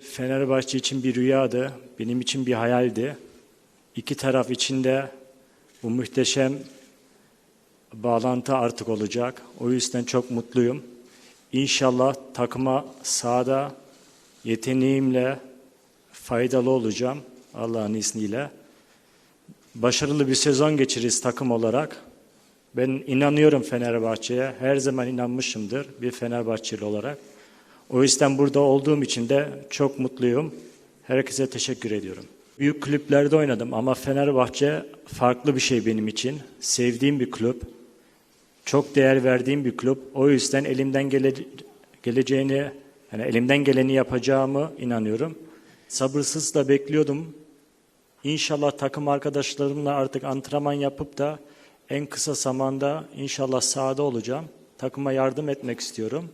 Fenerbahçe için bir rüyadı, benim için bir hayaldi. İki taraf için de bu muhteşem bağlantı artık olacak. O yüzden çok mutluyum. İnşallah takıma sahada yeteneğimle faydalı olacağım Allah'ın izniyle. Başarılı bir sezon geçiririz takım olarak. Ben inanıyorum Fenerbahçe'ye. Her zaman inanmışımdır bir Fenerbahçeli olarak. O yüzden burada olduğum için de çok mutluyum. Herkese teşekkür ediyorum. Büyük kulüplerde oynadım ama Fenerbahçe farklı bir şey benim için. Sevdiğim bir kulüp. Çok değer verdiğim bir kulüp. O yüzden elimden gele, geleceğini, yani elimden geleni yapacağımı inanıyorum. Sabırsızla bekliyordum. İnşallah takım arkadaşlarımla artık antrenman yapıp da en kısa zamanda inşallah sahada olacağım. Takıma yardım etmek istiyorum.